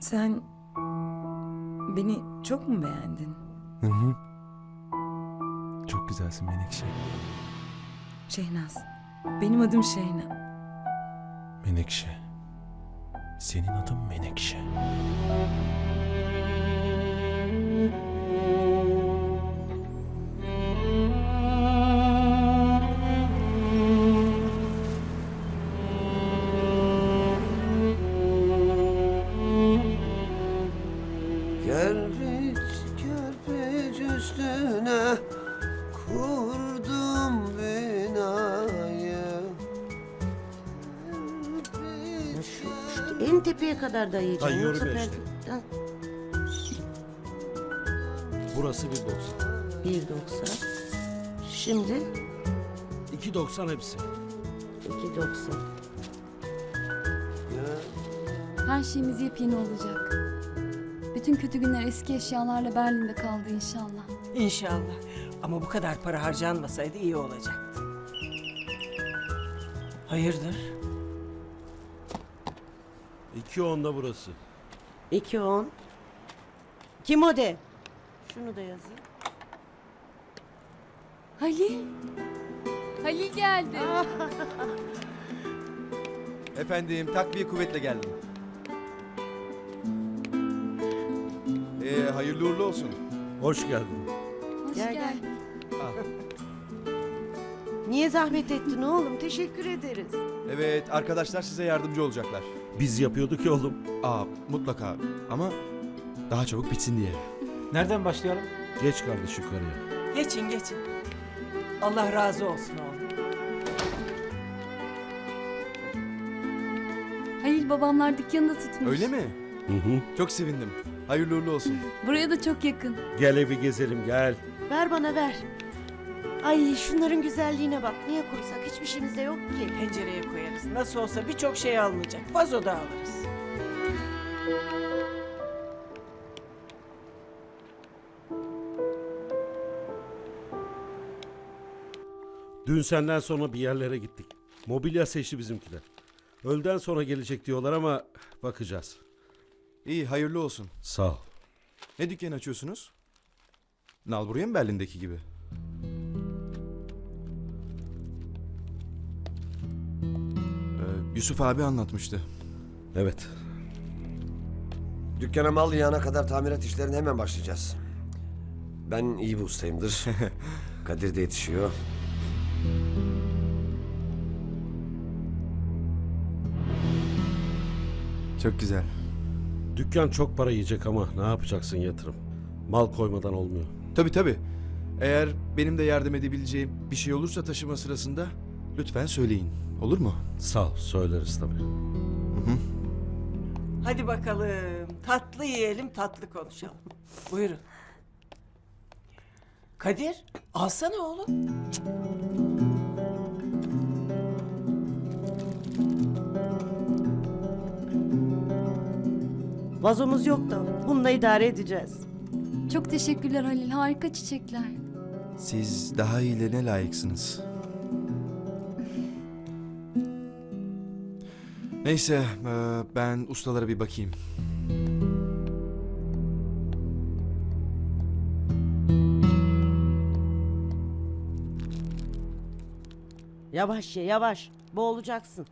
Sen beni çok mu beğendin? Hı hı. Çok güzelsin Menekşe. Şehnaz. Benim adım Şehna. Menekşe. Senin adın Menekşe. En tepeye kadar dayayacağım. Dayıyorum Yoksa per- işte. Ha, Burası 1.90. 1.90. Şimdi 2.90 hepsi. 2.90. Her şeyimiz yepyeni olacak. Bütün kötü günler eski eşyalarla Berlin'de kaldı inşallah. İnşallah. Ama bu kadar para harcanmasaydı iyi olacaktı. Hayırdır? 2.10'da burası. 2.10. Kim o de? Şunu da yazayım. Halil. Halil geldi. Efendim takviye kuvvetle geldim. Ee, hayırlı uğurlu olsun. Hoş geldin. Hoş Gel, gel. geldin. Niye zahmet ettin oğlum? Teşekkür ederiz. Evet arkadaşlar size yardımcı olacaklar. Biz yapıyorduk ya oğlum. Aa mutlaka ama daha çabuk bitsin diye. Nereden başlayalım? Geç kardeş yukarıya. Geçin geçin. Allah razı olsun oğlum. Halil babamlar dükkanı da tutmuş. Öyle mi? Hı hı. Çok sevindim. Hayırlı uğurlu olsun. Buraya da çok yakın. Gel evi gezelim gel. Ver bana ver. Ay şunların güzelliğine bak. Niye koysak? Hiçbir şeyimiz de yok ki. Pencereye koyarız. Nasıl olsa birçok şey almayacak. Vazo da alırız. Dün senden sonra bir yerlere gittik. Mobilya seçti bizimkiler. Öğleden sonra gelecek diyorlar ama bakacağız. İyi hayırlı olsun. Sağ ol. Ne dükkan açıyorsunuz? Nal buraya mı Berlin'deki gibi? Yusuf abi anlatmıştı. Evet. Dükkana mal yağana kadar tamirat işlerine hemen başlayacağız. Ben iyi bir ustayımdır. Kadir de yetişiyor. Çok güzel. Dükkan çok para yiyecek ama ne yapacaksın yatırım? Mal koymadan olmuyor. Tabii tabii. Eğer benim de yardım edebileceğim bir şey olursa taşıma sırasında lütfen söyleyin. Olur mu? Sağ ol söyleriz tabii. Hadi bakalım. Tatlı yiyelim, tatlı konuşalım. Buyurun. Kadir, alsana oğlum. Vazomuz yok da bununla idare edeceğiz. Çok teşekkürler Halil. Harika çiçekler. Siz daha iyilerine layıksınız. Neyse, eee, ben ustalara bir bakayım. Yavaş ye yavaş. Boğulacaksın.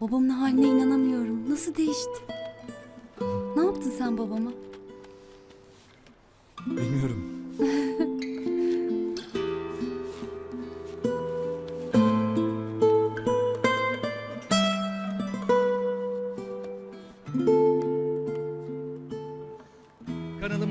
Babamın haline inanamıyorum. Nasıl değişti? Ne yaptın sen babama? Bilmiyorum.